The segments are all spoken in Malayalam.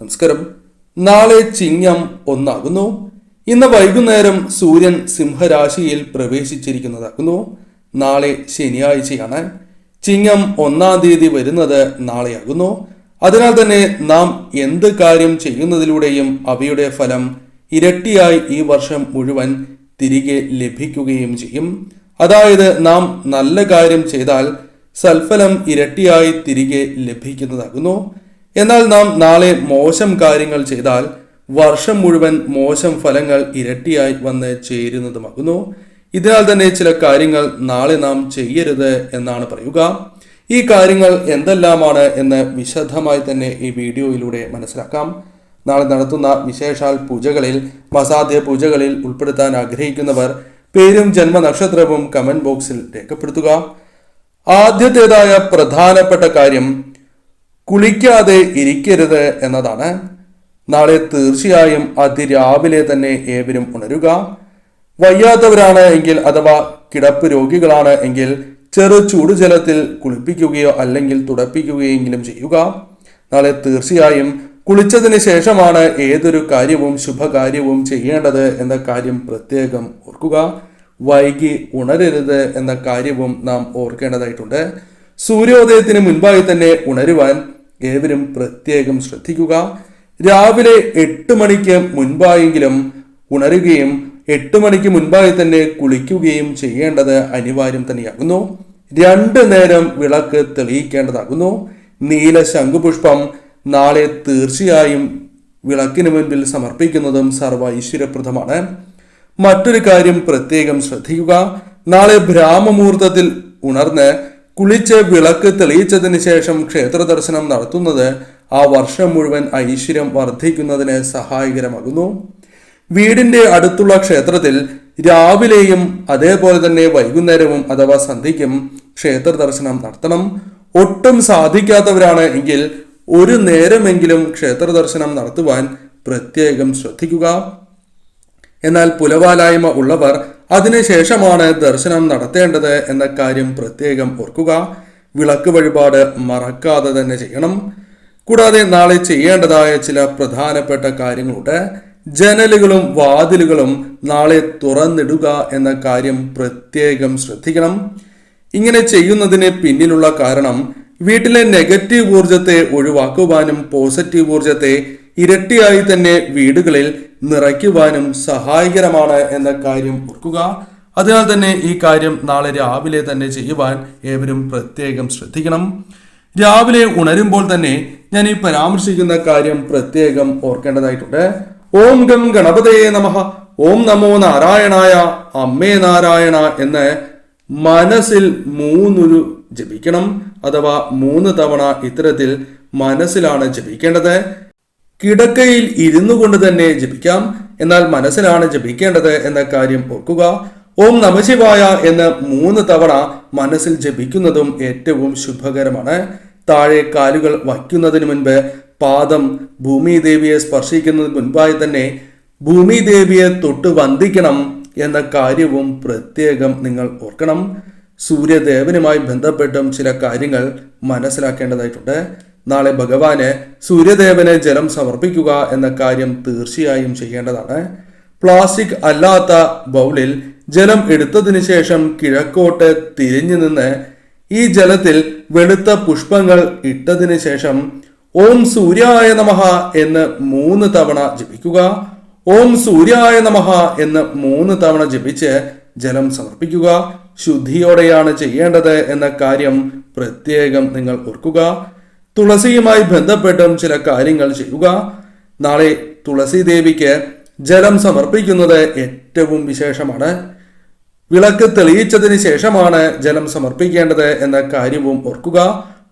നമസ്കാരം. നാളെ ചിങ്ങം ഒന്നാകുന്നു. ഇന്ന് വൈകുന്നേരം സൂര്യൻ സിംഹരാശിയിൽ പ്രവേശിച്ചിരിക്കുന്നതാകുന്നു. നാളെ ശനിയാഴ്ചയാണ്. ചിങ്ങം ഒന്നാം തീയതി വരുന്നത് നാളെയാകുന്നു. അതിനാൽ തന്നെ നാം എന്ത് കാര്യം ചെയ്യുന്നതിലൂടെയും അവയുടെ ഫലം ഇരട്ടിയായി ഈ വർഷം മുഴുവൻ തിരികെ ലഭിക്കുകയും ചെയ്യും. അതായത് നാം നല്ല കാര്യം ചെയ്താൽ സൽഫലം ഇരട്ടിയായി തിരികെ ലഭിക്കുന്നതാകുന്നു. എന്നാൽ നാം നാളെ മോശം കാര്യങ്ങൾ ചെയ്താൽ വർഷം മുഴുവൻ മോശം ഫലങ്ങൾ ഇരട്ടിയായി വന്ന് ചേരുന്നതുമാകുന്നു. ഇതിനാൽ തന്നെ ചില കാര്യങ്ങൾ നാളെ നാം ചെയ്യരുത് എന്നാണ് പറയുക. ഈ കാര്യങ്ങൾ എന്തെല്ലാമാണ് എന്ന് വിശദമായി തന്നെ ഈ വീഡിയോയിലൂടെ മനസ്സിലാക്കാം. നാളെ നടത്തുന്ന വിശേഷാൽ പൂജകളിൽ മസാധ്യ പൂജകളിൽ ഉൾപ്പെടുത്താൻ ആഗ്രഹിക്കുന്നവർ പേരും ജന്മനക്ഷത്രവും കമന്റ് ബോക്സിൽ രേഖപ്പെടുത്തുക. ആദ്യത്തേതായ പ്രധാനപ്പെട്ട കാര്യം കുളിക്കാതെ ഇരിക്കരുത് എന്നതാണ്. നാളെ തീർച്ചയായും അതിരാവിലെ തന്നെ ഏവരും ഉണരുക. വയ്യാത്തവരാണ് എങ്കിൽ അഥവാ കിടപ്പ് രോഗികളാണ് എങ്കിൽ ചെറു ചൂടുജലത്തിൽ കുളിപ്പിക്കുകയോ അല്ലെങ്കിൽ തുടപ്പിക്കുകയെങ്കിലും ചെയ്യുക. നാളെ തീർച്ചയായും കുളിച്ചതിന് ശേഷമാണ് ഏതൊരു കാര്യവും ശുഭകാര്യവും ചെയ്യേണ്ടത് എന്ന കാര്യം പ്രത്യേകം ഓർക്കുക. വൈകി ഉണരരുത് എന്ന കാര്യവും നാം ഓർക്കേണ്ടതായിട്ടുണ്ട്. സൂര്യോദയത്തിന് മുൻപായി തന്നെ ഉണരുവാൻ ഏവരും പ്രത്യേകം ശ്രദ്ധിക്കുക. രാവിലെ എട്ട് മണിക്ക് മുൻപായെങ്കിലും ഉണരുകയും എട്ട് മണിക്ക് മുൻപായി തന്നെ കുളിക്കുകയും ചെയ്യേണ്ടത് അനിവാര്യം തന്നെയാകുന്നു. രണ്ട് നേരം വിളക്ക് തെളിയിക്കേണ്ടതാകുന്നു. നീല ശംഖുപുഷ്പം നാളെ തീർച്ചയായും വിളക്കിന് മുൻപിൽ സമർപ്പിക്കുന്നതും സർവ ഐശ്വര്യപ്രദമാണ് മറ്റൊരു കാര്യം പ്രത്യേകം ശ്രദ്ധിക്കുക. നാളെ ബ്രാഹ്മമുഹൂർത്തത്തിൽ ഉണർന്ന് കുളിച്ച് വിളക്ക് തെളിയിച്ചതിന് ശേഷം ക്ഷേത്ര ദർശനം നടത്തുന്നത് ആ വർഷം മുഴുവൻ ഐശ്വര്യം വർദ്ധിക്കുന്നതിന് സഹായകരമാകുന്നു. വീടിന്റെ അടുത്തുള്ള ക്ഷേത്രത്തിൽ രാവിലെയും അതേപോലെ തന്നെ വൈകുന്നേരവും അഥവാ സന്ധ്യയ്ക്കും ക്ഷേത്ര ദർശനം നടത്തണം. ഒട്ടും സാധിക്കാത്തവരാണ് എങ്കിൽ ഒരു നേരമെങ്കിലും ക്ഷേത്ര ദർശനം നടത്തുവാൻ പ്രത്യേകം ശ്രദ്ധിക്കുക. എന്നാൽ പുലവാലായ്മ ഉള്ളവർ അതിനുശേഷമാണ് ദർശനം നടത്തേണ്ടത് എന്ന കാര്യം പ്രത്യേകം ഓർക്കുക. വിളക്ക് വഴിപാട് മറക്കാതെ തന്നെ ചെയ്യണം. കൂടാതെ നാളെ ചെയ്യേണ്ടതായ ചില പ്രധാനപ്പെട്ട കാര്യങ്ങളുണ്ട്. ജനലുകളും വാതിലുകളും നാളെ തുറന്നിടുക എന്ന കാര്യം പ്രത്യേകം ശ്രദ്ധിക്കണം. ഇങ്ങനെ ചെയ്യുന്നതിന് പിന്നിലുള്ള കാരണം വീട്ടിലെ നെഗറ്റീവ് ഊർജത്തെ ഒഴിവാക്കുവാനും പോസിറ്റീവ് ഊർജത്തെ ഇരട്ടിയായി തന്നെ വീടുകളിൽ നിറയ്ക്കുവാനും സഹായകരമാണ് എന്ന കാര്യം ഓർക്കുക. അതിനാൽ തന്നെ ഈ കാര്യം നാളെ രാവിലെ തന്നെ ചെയ്യുവാൻ ഏവരും പ്രത്യേകം ശ്രദ്ധിക്കണം. രാവിലെ ഉണരുമ്പോൾ തന്നെ ഞാൻ ഈ പരാമർശിക്കുന്ന കാര്യം പ്രത്യേകം ഓർക്കേണ്ടതായിട്ടുണ്ട്. ഓം ഗം ഗണപതയെ നമഃ. ഓം നമോ നാരായണായ അമ്മേ നാരായണ എന്ന് മനസ്സിൽ മൂന്നൊരു ജപിക്കണം. അഥവാ മൂന്ന് തവണ ഇത്തരത്തിൽ മനസ്സിലാണ് ജപിക്കേണ്ടത്. കിടക്കയിൽ ഇരുന്നു കൊണ്ട് തന്നെ ജപിക്കാം. എന്നാൽ മനസ്സിലാണ് ജപിക്കേണ്ടത് എന്ന കാര്യം ഓർക്കുക. ഓം നമശിവായ എന്ന് മൂന്ന് തവണ മനസ്സിൽ ജപിക്കുന്നതും ഏറ്റവും ശുഭകരമാണ്. താഴെ കാലുകൾ വയ്ക്കുന്നതിന് മുൻപ് പാദം ഭൂമിദേവിയെ സ്പർശിക്കുന്നതിന് മുൻപായി തന്നെ ഭൂമിദേവിയെ തൊട്ട് വന്ദിക്കണം എന്ന കാര്യവും പ്രത്യേകം നിങ്ങൾ ഓർക്കണം. സൂര്യദേവനുമായി ബന്ധപ്പെട്ടും ചില കാര്യങ്ങൾ മനസ്സിലാക്കേണ്ടതായിട്ടുണ്ട്. നാളെ ഭഗവാന് സൂര്യദേവന് ജലം സമർപ്പിക്കുക എന്ന കാര്യം തീർച്ചയായും ചെയ്യേണ്ടതാണ്. പ്ലാസ്റ്റിക് അല്ലാത്ത ബൗളിൽ ജലം എടുത്തതിന് ശേഷം കിഴക്കോട്ട് തിരിഞ്ഞു നിന്ന് ഈ ജലത്തിൽ വെളുത്ത പുഷ്പങ്ങൾ ഇട്ടതിന് ശേഷം ഓം സൂര്യായ നമഹ എന്ന് മൂന്ന് തവണ ജപിക്കുക. ഓം സൂര്യായ നമഹ എന്ന് മൂന്ന് തവണ ജപിച്ച് ജലം സമർപ്പിക്കുക. ശുദ്ധിയോടെയാണ് ചെയ്യേണ്ടത് എന്ന കാര്യം പ്രത്യേകം നിങ്ങൾ ഓർക്കുക. തുളസിയുമായി ബന്ധപ്പെട്ടും ചില കാര്യങ്ങൾ ചെയ്യുക. നാളെ തുളസി ദേവിക്ക് ജലം സമർപ്പിക്കുന്നത് ഏറ്റവും വിശേഷമാണ്. വിളക്ക് തെളിയിച്ചതിന് ശേഷമാണ് ജലം സമർപ്പിക്കേണ്ടത് എന്ന കാര്യവും ഓർക്കുക.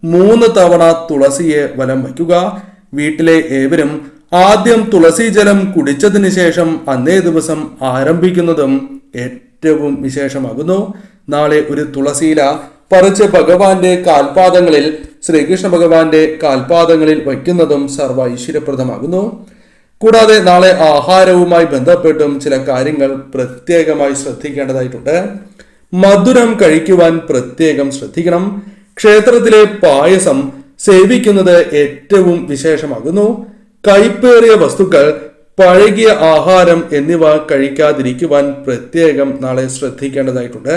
മൂന്ന് തവണ തുളസിയെ വലം വയ്ക്കുക. വീട്ടിലെ ഏവരും ആദ്യം തുളസി ജലം കുടിച്ചതിന് ശേഷം അന്നേ ദിവസം ആരംഭിക്കുന്നതും ഏറ്റവും വിശേഷമാകുന്നു. നാളെ ഒരു തുളസിയില പറിച്ച് ഭഗവാന്റെ കാൽപാദങ്ങളിൽ ശ്രീകൃഷ്ണ ഭഗവാന്റെ കാൽപാദങ്ങളിൽ വയ്ക്കുന്നതും സർവ ഐശ്വര്യപ്രദമാകുന്നു കൂടാതെ നാളെ ആഹാരവുമായി ബന്ധപ്പെട്ടും ചില കാര്യങ്ങൾ പ്രത്യേകമായി ശ്രദ്ധിക്കേണ്ടതായിട്ടുണ്ട്. മധുരം കഴിക്കുവാൻ പ്രത്യേകം ശ്രദ്ധിക്കണം. ക്ഷേത്രത്തിലെ പായസം സേവിക്കുന്നത് ഏറ്റവും വിശേഷമാകുന്നു. കൈപ്പേറിയ വസ്തുക്കൾ പഴകിയ ആഹാരം എന്നിവ കഴിക്കാതിരിക്കുവാൻ പ്രത്യേകം നാളെ ശ്രദ്ധിക്കേണ്ടതായിട്ടുണ്ട്.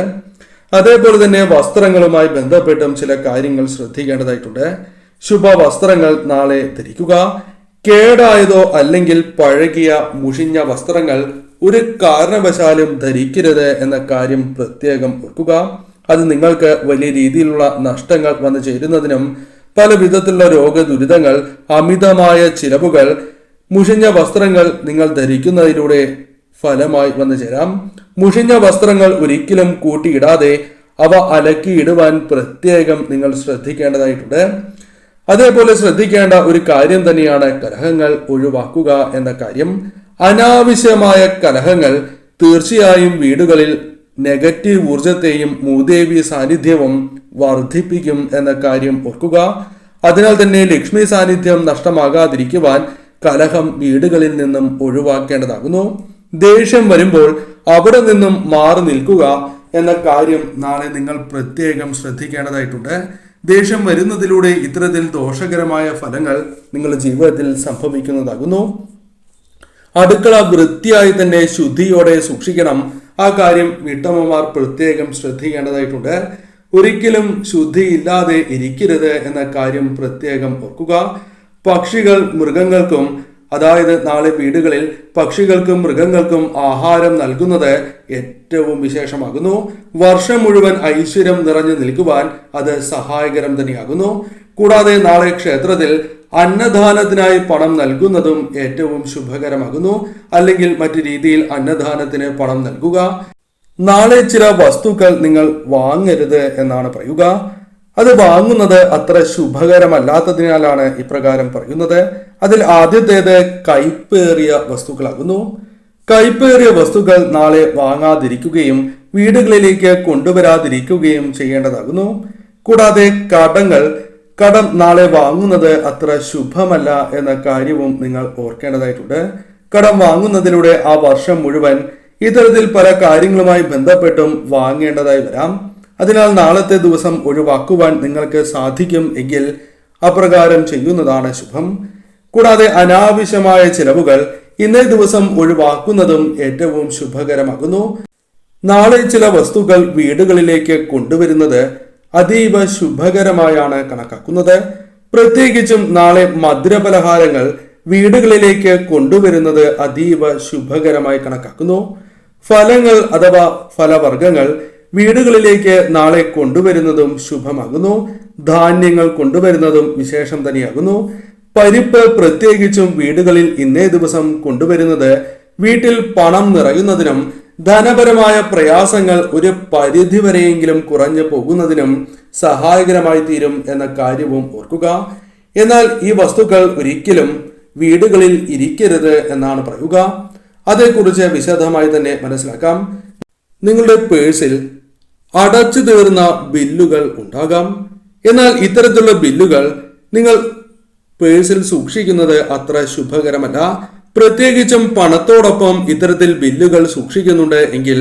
അതേപോലെ തന്നെ വസ്ത്രങ്ങളുമായി ബന്ധപ്പെട്ടും ചില കാര്യങ്ങൾ ശ്രദ്ധിക്കേണ്ടതായിട്ടുണ്ട്. ശുഭ വസ്ത്രങ്ങൾ നാളെ ധരിക്കുക. കേടായതോ അല്ലെങ്കിൽ പഴകിയ മുഷിഞ്ഞ വസ്ത്രങ്ങൾ ഒരു കാരണവശാലും ധരിക്കരുത് എന്ന കാര്യം പ്രത്യേകം ഓർക്കുക. അത് നിങ്ങൾക്ക് വലിയ രീതിയിലുള്ള നഷ്ടങ്ങൾ വന്നു ചേരുന്നതിനും പല വിധത്തിലുള്ള രോഗദുരിതങ്ങൾ അമിതമായ ചിലവുകൾ മുഷിഞ്ഞ വസ്ത്രങ്ങൾ നിങ്ങൾ ധരിക്കുന്നതിലൂടെ ഫലമായി വന്നു ചേരാം. മുഷിഞ്ഞ വസ്ത്രങ്ങൾ ഒരിക്കലും കൂട്ടിയിടാതെ അവ അലക്കിയിടുവാൻ പ്രത്യേകം നിങ്ങൾ ശ്രദ്ധിക്കേണ്ടതായിട്ടുണ്ട്. അതേപോലെ ശ്രദ്ധിക്കേണ്ട ഒരു കാര്യം തന്നെയാണ് കലഹങ്ങൾ ഒഴിവാക്കുക എന്ന കാര്യം. അനാവശ്യമായ കലഹങ്ങൾ തീർച്ചയായും വീടുകളിൽ നെഗറ്റീവ് ഊർജത്തെയും മൂദേവി സാന്നിധ്യവും വർദ്ധിപ്പിക്കും എന്ന കാര്യം ഓർക്കുക. അതിനാൽ തന്നെ ലക്ഷ്മി സാന്നിധ്യം നഷ്ടമാകാതിരിക്കുവാൻ കലഹം വീടുകളിൽ നിന്നും ഒഴിവാക്കേണ്ടതാകുന്നു. ദേഷ്യം വരുമ്പോൾ അവിടെ നിന്നും മാറി നിൽക്കുക എന്ന കാര്യം നാളെ നിങ്ങൾ പ്രത്യേകം ശ്രദ്ധിക്കേണ്ടതായിട്ടുണ്ട്. ദേഷ്യം വരുന്നതിലൂടെ ഇത്തരത്തിൽ ദോഷകരമായ ഫലങ്ങൾ നിങ്ങളുടെ ജീവിതത്തിൽ സംഭവിക്കുന്നതാകുന്നു. അടുക്കള വൃത്തിയായി തന്നെ ശുദ്ധിയോടെ സൂക്ഷിക്കണം. ആ കാര്യം വീട്ടമ്മമാർ പ്രത്യേകം ശ്രദ്ധിക്കേണ്ടതായിട്ടുണ്ട്. ഒരിക്കലും ശുദ്ധിയില്ലാതെ ഇരിക്കരുത് എന്ന കാര്യം പ്രത്യേകം ഓർക്കുക. പക്ഷികൾ മൃഗങ്ങൾക്കും അതായത് നാളെ വീടുകളിൽ പക്ഷികൾക്കും മൃഗങ്ങൾക്കും ആഹാരം നൽകുന്നത് ഏറ്റവും വിശേഷമാകുന്നു. വർഷം മുഴുവൻ ഐശ്വര്യം നിറഞ്ഞു നിൽക്കുവാൻ അത് സഹായകരം തന്നെയാകുന്നു. കൂടാതെ നാളെ ക്ഷേത്രത്തിൽ അന്നദാനത്തിനായി പണം നൽകുന്നതും ഏറ്റവും ശുഭകരമാകുന്നു. അല്ലെങ്കിൽ മറ്റു രീതിയിൽ അന്നദാനത്തിന് പണം നൽകുക. നാളെ ചില വസ്തുക്കൾ നിങ്ങൾ വാങ്ങരുത് എന്നാണ് പറയുക. അത് വാങ്ങുന്നത് അത്ര ശുഭകരമല്ലാത്തതിനാലാണ് ഇപ്രകാരം പറയുന്നത്. അതിൽ ആദ്യത്തേത് കയ്പേറിയ വസ്തുക്കളാകുന്നു. കയ്പേറിയ വസ്തുക്കൾ നാളെ വാങ്ങാതിരിക്കുകയും വീടുകളിലേക്ക് കൊണ്ടുവരാതിരിക്കുകയും ചെയ്യേണ്ടതാകുന്നു. കൂടാതെ കടങ്ങൾ കടം നാളെ വാങ്ങുന്നത് അത്ര ശുഭമല്ല എന്ന കാര്യവും നിങ്ങൾ ഓർക്കേണ്ടതായിട്ടുണ്ട്. കടം വാങ്ങുന്നതിലൂടെ ആ വർഷം മുഴുവൻ ഇത്തരത്തിൽ പല കാര്യങ്ങളുമായി ബന്ധപ്പെട്ടും വാങ്ങേണ്ടതായി വരാം. അതിനാൽ നാളത്തെ ദിവസം ഒഴിവാക്കുവാൻ നിങ്ങൾക്ക് സാധിക്കും എങ്കിൽ അപ്രകാരം ചെയ്യുന്നതാണ് ശുഭം. കൂടാതെ അനാവശ്യമായ ചിലവുകൾ ഇന്നേ ദിവസം ഒഴിവാക്കുന്നതും ഏറ്റവും ശുഭകരമാകുന്നു. നാളെ ചില വസ്തുക്കൾ വീടുകളിലേക്ക് കൊണ്ടുവരുന്നത് അതീവ ശുഭകരമായാണ് കണക്കാക്കുന്നത്. പ്രത്യേകിച്ചും നാളെ മധുരപലഹാരങ്ങൾ വീടുകളിലേക്ക് കൊണ്ടുവരുന്നത് അതീവ ശുഭകരമായി കണക്കാക്കുന്നു. ഫലങ്ങൾ അഥവാ ഫലവർഗങ്ങൾ വീടുകളിലേക്ക് നാളെ കൊണ്ടുവരുന്നതും ശുഭമാകുന്നു. ധാന്യങ്ങൾ കൊണ്ടുവരുന്നതും വിശേഷം തന്നെയാകുന്നു. പരിപ്പ് പ്രത്യേകിച്ചും വീടുകളിൽ ഇന്നേ ദിവസം കൊണ്ടുവരുന്നത് വീട്ടിൽ പണം നിറയുന്നതിനും ധനപരമായ പ്രയാസങ്ങൾ ഒരു പരിധിവരെയെങ്കിലും കുറഞ്ഞു പോകുന്നതിനും സഹായകരമായി തീരും എന്ന കാര്യവും ഓർക്കുക. എന്നാൽ ഈ വസ്തുക്കൾ ഒരിക്കലും വീടുകളിൽ ഇരിക്കരുത് എന്നാണ് പറയുക. അതേക്കുറിച്ച് വിശദമായി തന്നെ മനസ്സിലാക്കാം. നിങ്ങളുടെ പേഴ്സിൽ അടച്ചു തീർന്ന ബില്ലുകൾ ഉണ്ടാകാം. എന്നാൽ ഇത്തരത്തിലുള്ള ബില്ലുകൾ നിങ്ങൾ പേഴ്സിൽ സൂക്ഷിക്കുന്നത് അത്ര ശുഭകരമല്ല. പ്രത്യേകിച്ചും പണത്തോടൊപ്പം ഇത്തരത്തിൽ ബില്ലുകൾ സൂക്ഷിക്കുന്നുണ്ട് എങ്കിൽ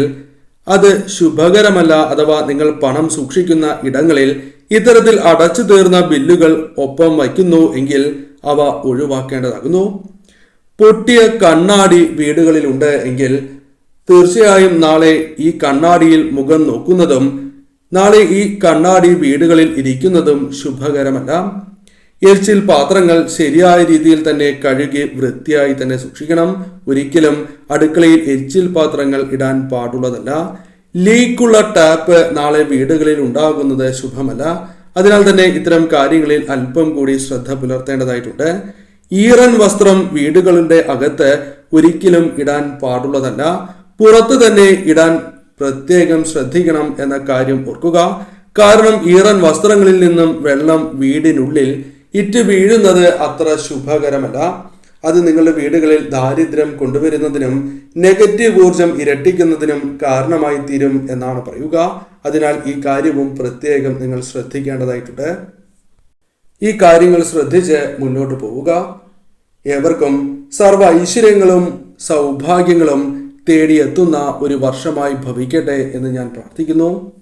അത് ശുഭകരമല്ല അഥവാ നിങ്ങൾ പണം സൂക്ഷിക്കുന്ന ഇടങ്ങളിൽ ഇത്തരത്തിൽ അടച്ചു തീർന്ന ബില്ലുകൾ ഒപ്പം വയ്ക്കുന്നു എങ്കിൽ അവ ഒഴിവാക്കേണ്ടതാകുന്നു. പൊട്ടിയ കണ്ണാടി വീടുകളിലുണ്ട് എങ്കിൽ തീർച്ചയായും നാളെ ഈ കണ്ണാടിയിൽ മുഖം നോക്കുന്നതും നാളെ ഈ കണ്ണാടി വീടുകളിൽ ഇരിക്കുന്നതും ശുഭകരമല്ല. എച്ചിൽ പാത്രങ്ങൾ ശരിയായ രീതിയിൽ തന്നെ കഴുകി വൃത്തിയായി തന്നെ സൂക്ഷിക്കണം. ഒരിക്കലും അടുക്കളയിൽ എരിച്ചിൽ പാത്രങ്ങൾ ഇടാൻ പാടുള്ളതല്ല. ലീക്കുള്ള ടാപ്പ് നാളെ വീടുകളിൽ ഉണ്ടാകുന്നത് ശുഭമല്ല. അതിനാൽ തന്നെ ഇത്തരം കാര്യങ്ങളിൽ അല്പം കൂടി ശ്രദ്ധ പുലർത്തേണ്ടതായിട്ടുണ്ട്. ഈറൻ വസ്ത്രം വീടുകളുടെ അകത്ത് ഒരിക്കലും ഇടാൻ പാടുള്ളതല്ല. പുറത്ത് തന്നെ ഇടാൻ പ്രത്യേകം ശ്രദ്ധിക്കണം എന്ന കാര്യം ഓർക്കുക. കാരണം ഈറൻ വസ്ത്രങ്ങളിൽ നിന്നും വെള്ളം വീടിനുള്ളിൽ ഇറ്റ് വീഴുന്നത് അത്ര ശുഭകരമല്ല. അത് നിങ്ങളുടെ വീടുകളിൽ ദാരിദ്ര്യം കൊണ്ടുവരുന്നതിനും നെഗറ്റീവ് ഊർജം ഇരട്ടിക്കുന്നതിനും കാരണമായി തീരും എന്നാണ് പറയുക. അതിനാൽ ഈ കാര്യവും പ്രത്യേകം നിങ്ങൾ ശ്രദ്ധിക്കേണ്ടതായിട്ടുണ്ട്. ഈ കാര്യങ്ങൾ ശ്രദ്ധിച്ച് മുന്നോട്ട് പോവുക. ഏവർക്കും സർവ ഐശ്വര്യങ്ങളും സൗഭാഗ്യങ്ങളും തേടിയെത്തുന്ന ഒരു വർഷമായി ഭവിക്കട്ടെ എന്ന് ഞാൻ പ്രാർത്ഥിക്കുന്നു.